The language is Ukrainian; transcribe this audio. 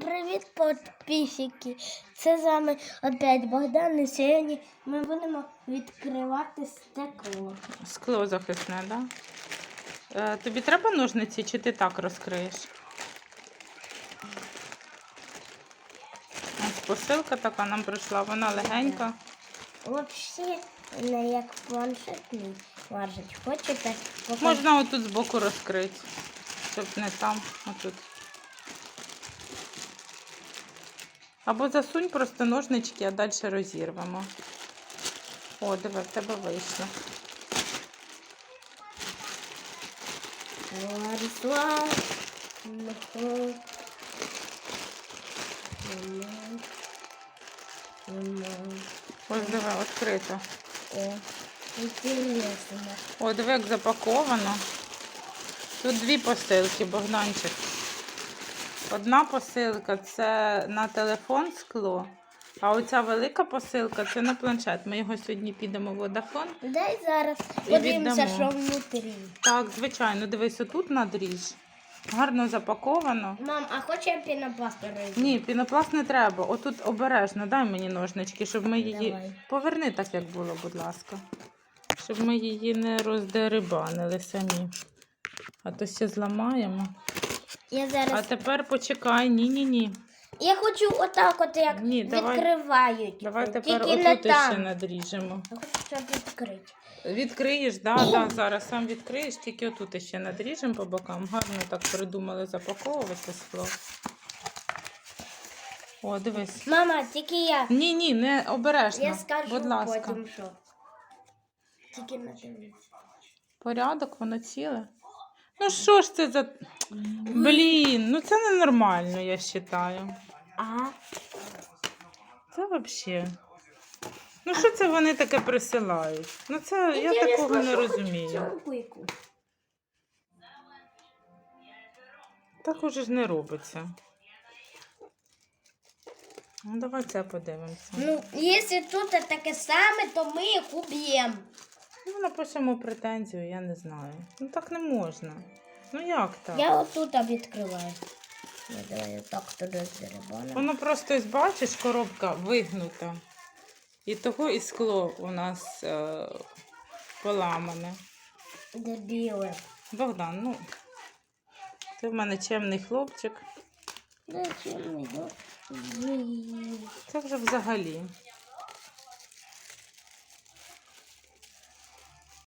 привіт, підписчики! Це з вами опять Богдан і сьогодні ми будемо відкривати стекло. Скло захисне, так? Да? Е, тобі треба ножниці, чи ти так розкриєш? Ось посилка така нам прийшла, вона легенька. Взагалі, не як планшетний важить. Хочете? Можна отут збоку розкрити, щоб не там, отут. Або засунь просто ножнички, а далі розірвемо. О, диви, в тебе вийшло. Ось диви, відкрито. О. О, диви, як запаковано. Тут дві посилки, Богданчик. Одна посилка це на телефон скло, а оця велика посилка це на планшет. Ми його сьогодні підемо в водафон. Дай зараз І подивимося, віддамо. що внутрі. Так, звичайно, дивись, отут надріж. Гарно запаковано. Мам, а хоче я пінопласт перейду? Ні, пінопласт не треба. Отут обережно, дай мені ножнички, щоб ми її. Давай. Поверни так, як було, будь ласка. Щоб ми її не роздерибанили самі. А то ще зламаємо. Я А тепер почекай, ні-ні-ні. Я хочу отак, от як Ні, давай- відкривають. Давай тепер Тільки не отут ще там. надріжемо. Я хочу, щоб відкрити. Відкриєш, да, да, зараз сам відкриєш, тільки отут ще надріжемо по бокам. Гарно так придумали запаковувати скло. О, дивись. Мама, тільки я. Ні, ні, не обережно. Я скажу будь ласка. потім, що. Тільки дивіться. Порядок, воно ціле. Ну що ж це за. Блін, ну це ненормально, я вважаю. А, Це взагалі. Ну що це вони таке присилають? Ну це я такого не розумію. Так уже ж не робиться. Ну, давай це подивимося. Ну, якщо тут таке саме, то ми їх уб'ємо. Ну, напишемо претензію, я не знаю. Ну так не можна. Ну як так? Я отут відкриваю. Ну, давай отак туди зеребанимо. Воно просто ось бачиш, коробка вигнута. І того і скло у нас е, поламане. Дебіли. Богдан, ну ти в мене чемний хлопчик. Його? Це вже взагалі.